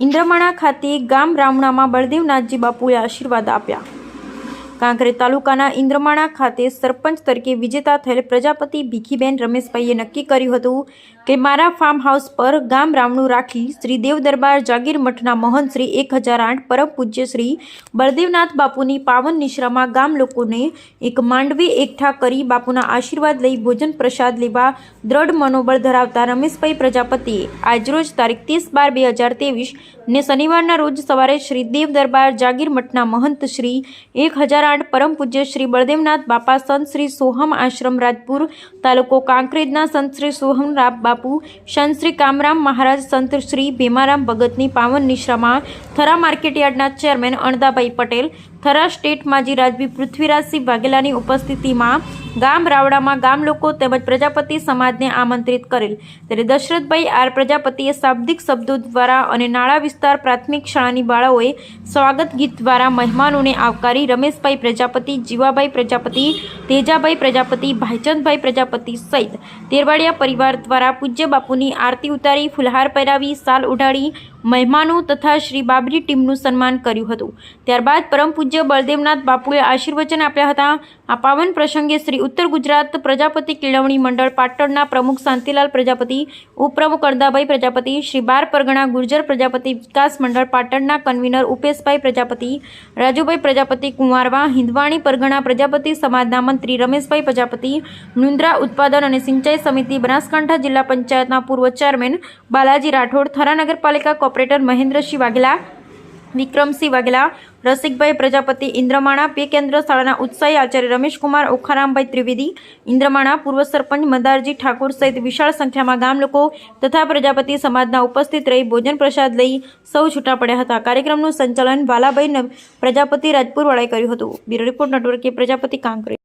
ઇન્દ્રમાણા ખાતે ગામ રામણામાં બળદેવનાથજી બાપુએ આશીર્વાદ આપ્યા. કાંકરેજ તાલુકાના ઇન્દ્રમાણા ખાતે સરપંચ તરીકે વિજેતા થયેલ પ્રજાપતિ ભીખીબેન રમેશભાઈએ નક્કી કર્યું હતું કે મારા ફાર્મ હાઉસ પર ગામ રામણું રાખી શ્રી દેવ દરબાર જાગીર મઠના મહંત શ્રી એક હજાર આઠ પરમ પૂજ્ય શ્રી બળદેવનાથ બાપુની પાવન નિશ્રામાં ગામ લોકોને એક માંડવી એકઠા કરી બાપુના આશીર્વાદ લઈ ભોજન પ્રસાદ લેવા દ્રઢ મનોબળ ધરાવતા રમેશભાઈ પ્રજાપતિએ આજરોજ તારીખ ત્રીસ બાર બે હજાર તેવીસ ને શનિવારના રોજ સવારે શ્રી દેવ દરબાર જાગીર મઠના મહંત શ્રી એક હજાર આઠ પરમ પૂજ્ય શ્રી બળદેવનાથ બાપા સંત શ્રી સોહમ આશ્રમ રાજપુર તાલુકો કાંકરેજના સંત શ્રી સોહમ રામ બાપુ, સંત શ્રી કામરામ મહારાજ, સંત શ્રી ભીમારામ ભગતની પાવન નિશ્રામાં થરા માર્કેટયાર્ડના ચેરમેન અણદાભાઈ પટેલ, થરા સ્ટેટ માજી રાજવી પૃથ્વીરાજસિંહ વાઘેલાની ઉપસ્થિતિમાં ગામ રાવડામાં ગામ લોકો તેમજ પ્રજાપતિ સમાજને આમંત્રિત કરેલ. ત્યારે દશરથભાઈ આર પ્રજાપતિએ શાબ્દિક શબ્દો દ્વારા અને નાળા વિસ્તાર પ્રાથમિક શાળાની બાળાઓએ સ્વાગત ગીત દ્વારા મહેમાનોને આવકારી રમેશભાઈ પ્રજાપતિ, જીવાભાઈ પ્રજાપતિ, તેજાભાઈ પ્રજાપતિ, ભાઈચંદભાઈ પ્રજાપતિ સહિત તેરવાડિયા પરિવાર દ્વારા પૂજ્ય બાપુની આરતી ઉતારી, ફુલહાર પહેરાવી, સાલ ઉડાડી મહેમાનો તથા શ્રી બાબરી ટીમનું સન્માન કર્યું હતું. ત્યારબાદ પરમ પૂજ્ય બળદેવનાથ બાપુએ આશીર્વચન આપ્યા હતા. આ પાવન પ્રસંગે શ્રી ઉત્તર ગુજરાત પ્રજાપતિ કેળવણી મંડળ પાટણના પ્રમુખ શાંતિલાલ પ્રજાપતિ, ઉપપ્રમુખ અર્દાભાઈ પ્રજાપતિ, શ્રી બાર પરગણા ગુર્જર પ્રજાપતિ વિકાસ મંડળ પાટણના કન્વીનર ઉપેશભાઈ પ્રજાપતિ, રાજુભાઈ પ્રજાપતિ કુંવારવા, હિંદવાણી પરગણા પ્રજાપતિ, સમાજના મંત્રી રમેશભાઈ પ્રજાપતિ, નુંદ્રા ઉત્પાદન અને સિંચાઈ સમિતિ, બનાસકાંઠા જિલ્લા પંચાયતના પૂર્વ ચેરમેન બાલાજી રાઠોડ, થરા નગરપાલિકા કોર્પોરેટર મહેન્દ્રસિંહ વાઘેલા વિક્રમસિંહ વાઘેલા, રસિકભાઈ પ્રજાપતિ, ઇન્દ્રમાણા, પે કેન્દ્ર શાળાના ઉત્સાહી આચાર્ય રમેશકુમાર, ઓખારામભાઈ ત્રિવેદી, ઇન્દ્રમાણા, પૂર્વ સરપંચ મદારજી ઠાકોર સહિત વિશાળ સંખ્યામાં ગામ લોકો તથા પ્રજાપતિ સમાજના ઉપસ્થિત રહી ભોજન પ્રસાદ લઈ સૌ છૂટા પડ્યા હતા. કાર્યક્રમનું સંચાલન વાલાભાઈ પ્રજાપતિ રાજપુરવાળાએ કર્યું હતું. બ્યુરો રિપોર્ટ, નેટવર્કે પ્રજાપતિ કાંકરે